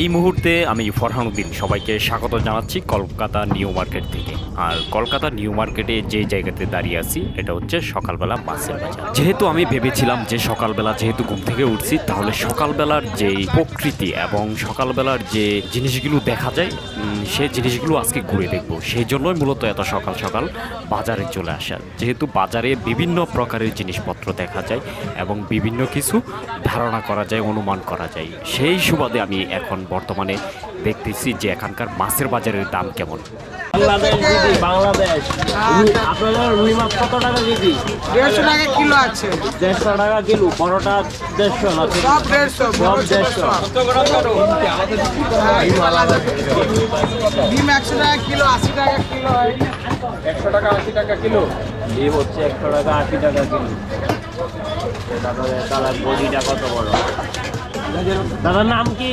এই মুহূর্তে আমি ফরহানুদ্দিন সবাইকে স্বাগত জানাচ্ছি কলকাতা নিউ মার্কেট থেকে। আর কলকাতা নিউ মার্কেটে যে জায়গাতে দাঁড়িয়ে আছি, এটা হচ্ছে সকালবেলা মাছের বাজার। যেহেতু আমি ভেবেছিলাম যে সকালবেলা যেহেতু ঘুম থেকে উঠছি, তাহলে সকালবেলার যে প্রকৃতি এবং সকালবেলার যে জিনিসগুলো দেখা যায় সেই জিনিসগুলো আজকে ঘুরে দেখব। সেই জন্যই মূলত এত সকাল সকাল বাজারে চলে আসা। যেহেতু বাজারে বিভিন্ন প্রকারের জিনিসপত্র দেখা যায় এবং বিভিন্ন কিছু ধারণা করা যায়, অনুমান করা যায়। সেই সুবাদে আমি এখন বর্তমানে দেখতেছি যে এখানকার মাছের বাজারের দাম কেমন। বাংলাদেশ দিদি বাংলাদেশ। রুই- আপনাদের রুই মাছ কত টাকা কেজি দেড়শো টাকা কিলো আছে। দেড়শো টাকা কিলো পরোটা দেড়শো না সব দেড়শো সব দেড়শো। ডিম একশো টাকা কিলো আশি টাকা কিলো একশো টাকা আশি টাকা কিলো? এই হচ্ছে একশো টাকা আশি টাকা কিলো। দাদা দাদার বডিটা কত বড়? দাদার নাম কি?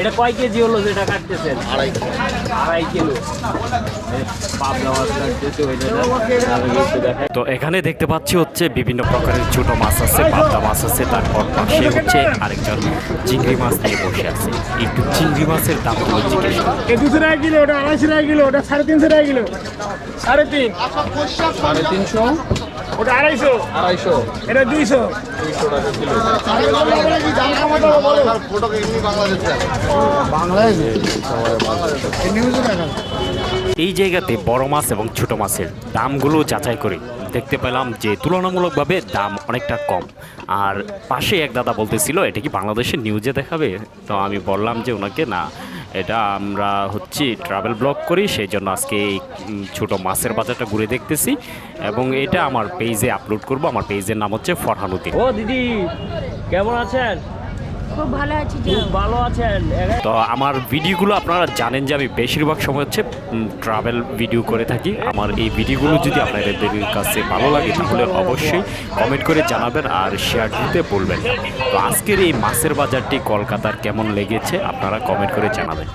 এটা কয় কেজি হলো যেটা কাটতেছেন? আড়াই আড়াই কিলো তো এখানে দেখতে পাচ্ছি হচ্ছে বিভিন্ন প্রকারের ছোট মাছ আছে পাবদা মাছ আছে তারপর পাশে হচ্ছে আরেকজন চিংড়ি মাছ নিয়ে বসে আছে। একটু চিংড়ি মাছের দাম জিজ্ঞেস করি। এ দুশো টাকা কিলো ওটা আড়াইশো টাকা কিলো ওটা সাড়ে তিনশো টাকা কিলো। সাড়ে তিন। সাড়ে তিনশো? ওটা আড়াইশো। আড়াইশো? এটা দুইশো। দুইশো টাকা কিলো। এই জায়গাতে বড় মাছ এবং ছোট মাছের দামগুলো যাচাই করে দেখতে পেলাম যে তুলনামূলকভাবে দাম অনেকটা কম। আর পাশে এক দাদা বলতেছিল, এটা কি বাংলাদেশের নিউজে দেখাবে? তো আমি বললাম যে ওনাকে, না, এটা আমরা হচ্ছে ট্রাভেল ব্লগ করি সেই জন্য আজকে এই ছোটো মাছের বাজারটা ঘুরে দেখতেছি এবং এটা আমার পেজে আপলোড করব। আমার পেজের নাম হচ্ছে ফরহানুদ্দিন। ও দিদি, কেমন আছেন? খুব ভালো আছি ভালো আছেন। তো আমার ভিডিওগুলো আপনারা জানেন যে আমি বেশিরভাগ সময় হচ্ছে ট্রাভেল ভিডিও করে থাকি। আমার এই ভিডিওগুলো যদি আপনাদের কাছে ভালো লাগে তাহলে অবশ্যই কমেন্ট করে জানাবেন আর শেয়ার দিতে বলবেন। তো আজকের এই মাছের বাজারটি কলকাতার কেমন লেগেছে আপনারা কমেন্ট করে জানাবেন।